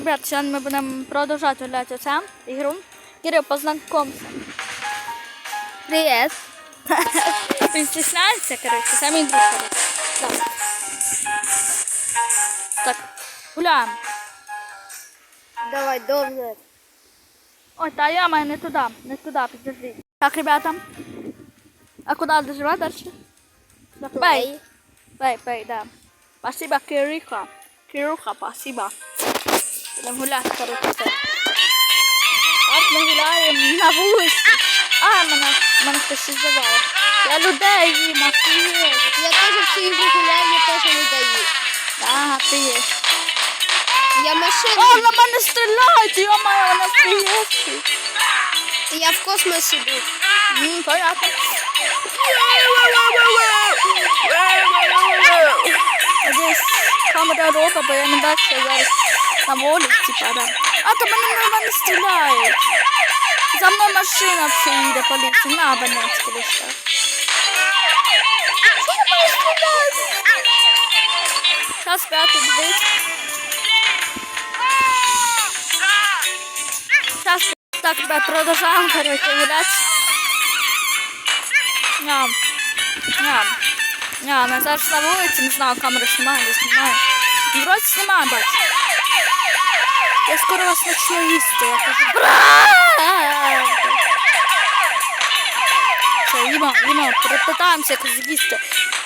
ребят, сьогодні ми будемо продовжувати гуляти оце ігру. Кирил, познайомся. Привіт. Він стісняється, коротше, це мій друг. Так. Гуляємо. Давай, добре. Ой, та я маю не туди, не туди, підожди. Так, ребята. А куда дожила дальше? Бей. Бей, бей, да. Спасибо, Кириха. Кируха, спасибо. Гуляти, коротше. От ми гуляємо на вулиці. А, мене, мене хтось зазиває. Я людей їм, а. Я теж в цій гуляю, я теж не даю. Ага, ти є. Я О, машину. на мене стріляють, йо-моє, вона приїздки. Я в космосі був. М, понятно. Надеюсь, камера рота, бо я не бачу, зараз волі, типа, да. А, то мене на мене стріляють. За мною машина все їде поліція, на абонентське лише. Що на мене стріляють? Зараз п'ятий дивись. Сейчас так, ребят, продолжаем, короче, гулять. Ням. Ням. Ням, я зараз на вулиці, не знаю, камеру знімаю, не знімаю. Ну, Вроде знімаю, бач. Я скоро вас начну їсти, я кажу. «Бра!» Все, їмо, їмо, перепитаємося якось з'їсти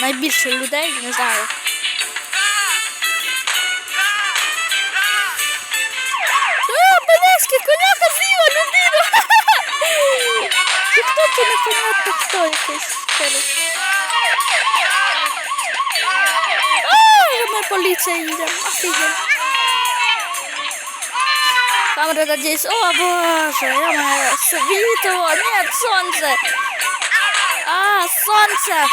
найбільше людей, не знаю. А, Белецький коняка з'їла людину. Чи хто це непонятно хто якийсь через. Ми поліція їде. Офігеть. Камера, надеюсь, о боже, я світло, нет, сонце. А, сонце.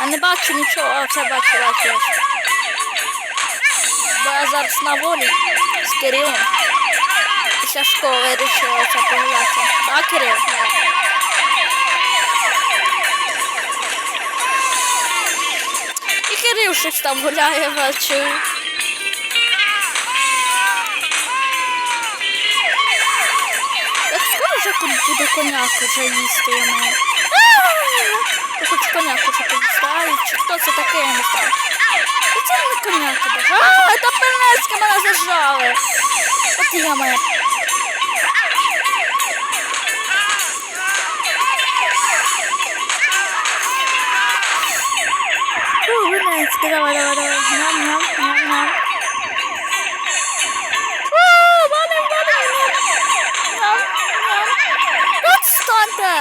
А не бачу нічого, о, це бачу, бачу. бачу. Бо я зараз на волі з Кирилом. Після школи вирішила це погуляти. А, Кирил? Щось там гуляє, бачу. Тут буде коняк вже їсти я маю. Я хочу коняк уже поїсти. Чи хто це таке, я не знаю. Це не коняка даже. А, це Пельнецьке мене зажали. От я моя. Давай, давай, давай. Ням, ням, ням, ням. О, валим, валим, ням. Ням, ням. От станьте!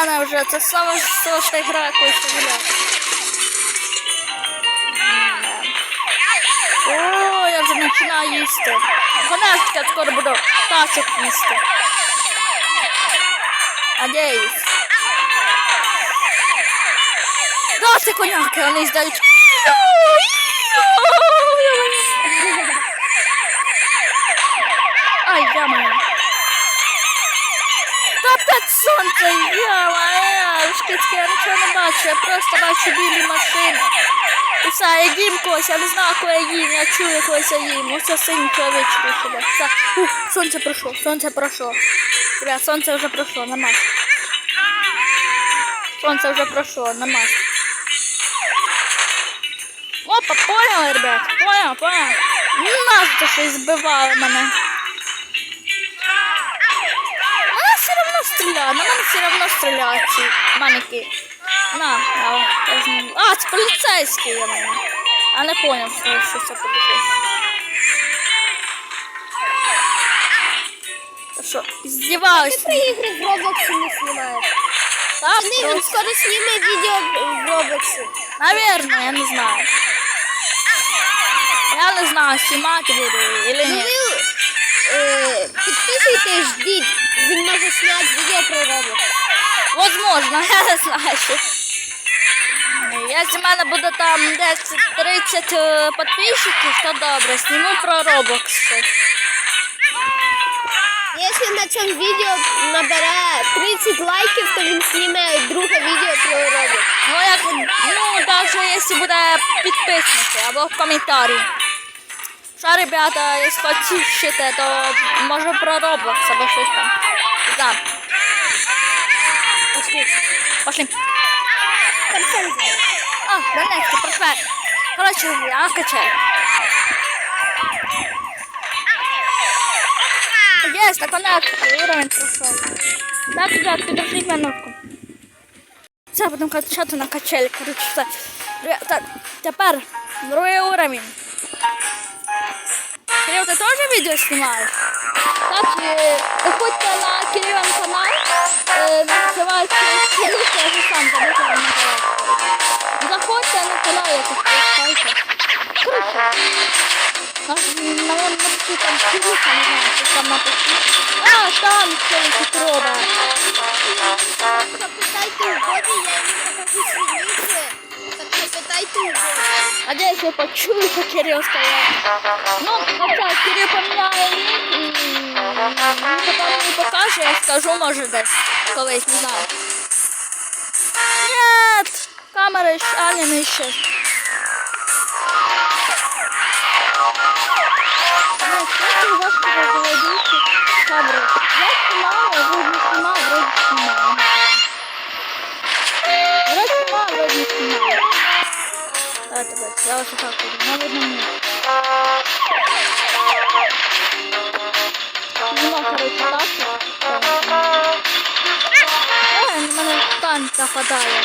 Мене вже, це саме шоста гра, якою ще гуляю. О, я вже починаю їсти. Конечка скоро буду тачок їсти. Надеюсь. Це коняки, вони здають. Ай, я моя. Та опять сонце, я моя. Я нічого не бачу, я просто бачу білі машини. І все, я їм когось, я не знаю, кого я їм, я чую когось я їм. Ось синій чоловічок сюди. Все, ух, сонце пройшло, сонце пройшло. Ребят, сонце вже пройшло, нормально. Сонце вже пройшло, нормально. Опа, поняли, ребят, понял, понял. Ну, нас то щось збивало мене. Стріляє, на мене все одно стріляють маники. На, на. А, це поліцейський я мене. А не поняв, що, що це поліцейський. Що, Ти про ігри в Роблоксі не знімаєш. Так, він просто, скоро зніме відео в Роблоксі. наверное, я не знаю. Я не знаю, знімати буду или Ну ні. Підписуйтесь, ждіть. Він може зняти відео про Роблокс. Возможно, я не знаю. Якщо в мене буде там десь 30 е, підписчиків, то добре, зніму про щось. Якщо на цьому відео набере 30 лайків, то він зніме друге відео про Роблокс. Ну, як, ну, навіть якщо буде підписники або в коментарі. Що, ребята, якщо хочете, то може про Roblox щось там. Да. Пошли. Пошли. А, Донецька, проспер. Короче, я качаю. Есть, наконец-то, уровень прошел. Так, ребят, подождите минутку. Все, будемо качати на все. Ребят, Так, тепер другий уровень. Кирилл, ты тоже видео снимаешь? Так, э, заходите на Кирилла канал, э, называется Кирилл, я же сам забыл, как он называется. Заходите на канал, я так скажу. Короче, наверное, напиши там Кирилл, не знаю, что там напиши. А, там целый Петрова. Запитайте у Боді, я йому покажу свій Запитайте. Надеюсь, вы почули, что Кирилл сказал. Ну, хотя Кирилл поменяє ник, і потім мені покаже, я скажу, може десь колись, не знаю. Нет! Камера ще, а не, не ще. Нет, как важко заводить камеру. Я снимала, вроде не снимала, вроде снимала. Вроде снимала, вроде снимала. Давайте, давайте, я ось так буду, на видному. Нема, коротше, так. Ой, на мене танк нападає.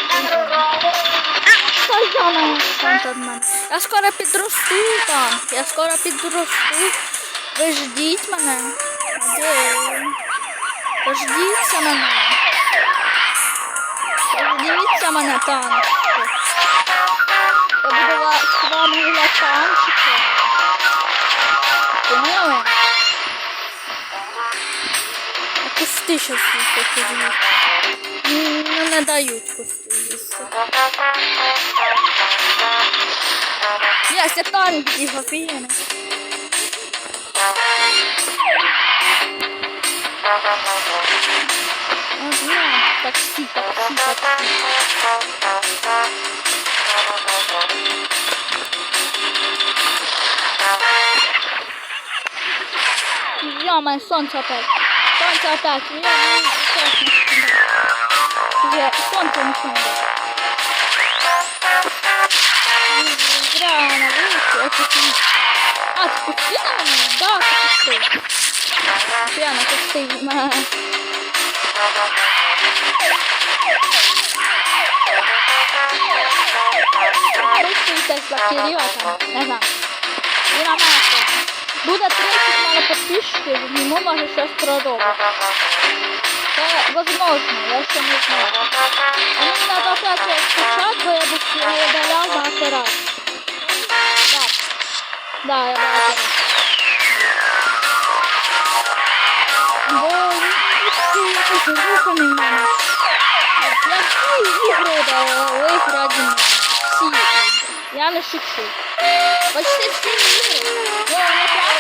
Та я на танк від мене. Я скоро підросту танк, я скоро підросту. Ви ждіть мене. Дождіться мене. Дождіться мене танк. Я буду з вами гуляти танчиком. Поняли? А кусти щас їсти Ну, не дають їсти. Я це танк офігенно. От, ну, таксі, таксі, таксі. Ё-моё, солнце опять. Солнце опять. Я не честно. Где солнце начинает. Зря она вылетела. Это ты... А, ты кусты на меня? Да, ты Не знаю. І на мене. Буде 30 в мене підписчиків, йому може щось проробити. Це возможно, я ще не знаю. А мені треба опять скачати, бо я б його удаляв багато раз. Да. Да, я багато раз. Бо він якось руханий в мене. Я всі ігри дала, раді мене. Всі ігри. Я не шучу. Почти всі ігри. Ну, не прям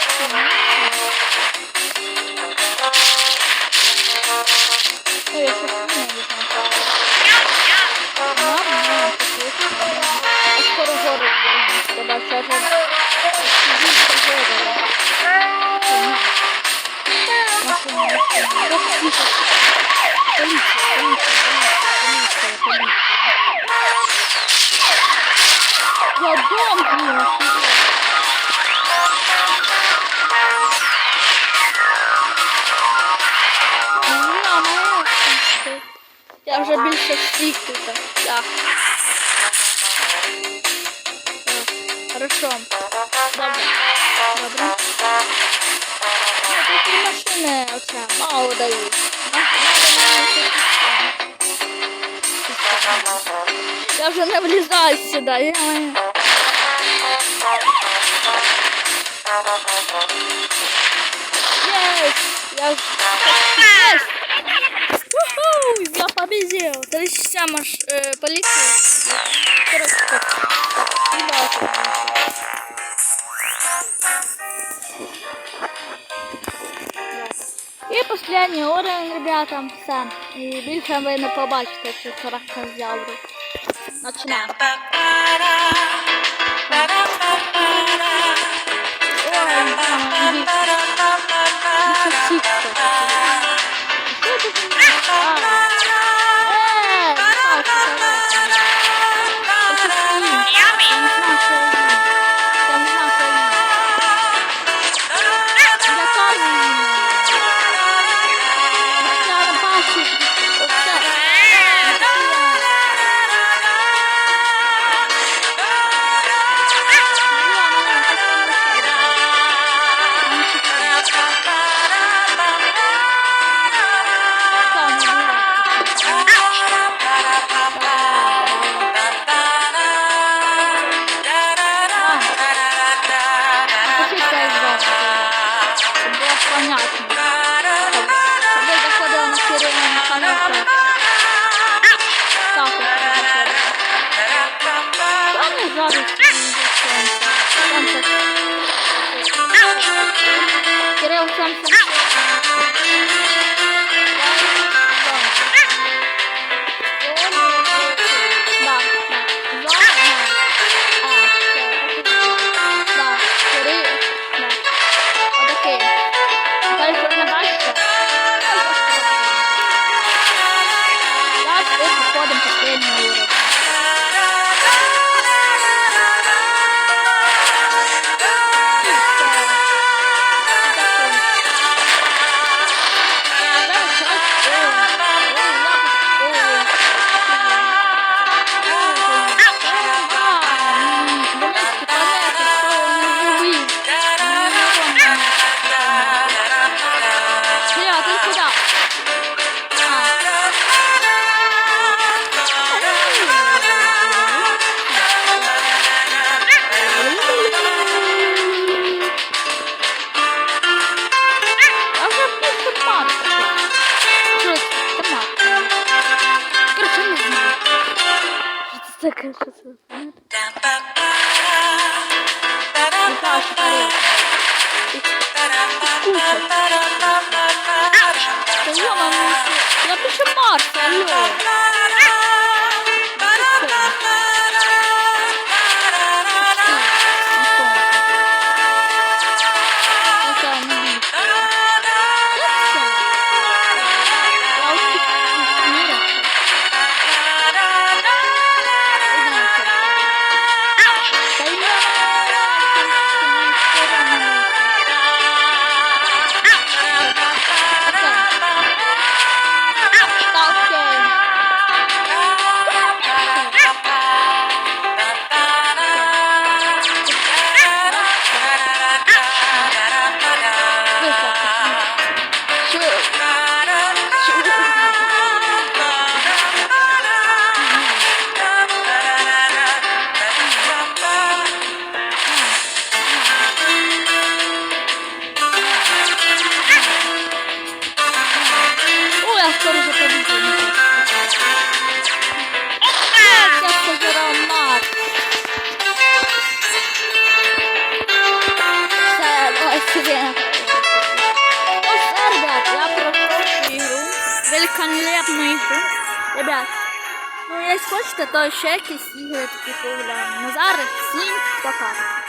всіх тут. Так. Хорошо. Добре. Добре. Ну, тут і машини оце мало дають. Я вже не влізаю сюди. Я... Есть! Я... Уху! Я победил! Трясся маш... э, полиция. Короче, так. Ребята. І останній уровень, ребята, все. І більше ви не побачите, що характер взяв. Починаємо. Ой, 아. Щоб було понятно. Щоб щоб ви заходили на Кирилин канал. то Так, от заходили. Що це таке? Що це? Я. Скоро вже побіжу. Ребят, я цю ігру. Великолепну ігру. Ребят, ну якщо хочете, то ще якісь ігри такі погуляємо. Ну зараз всім пока.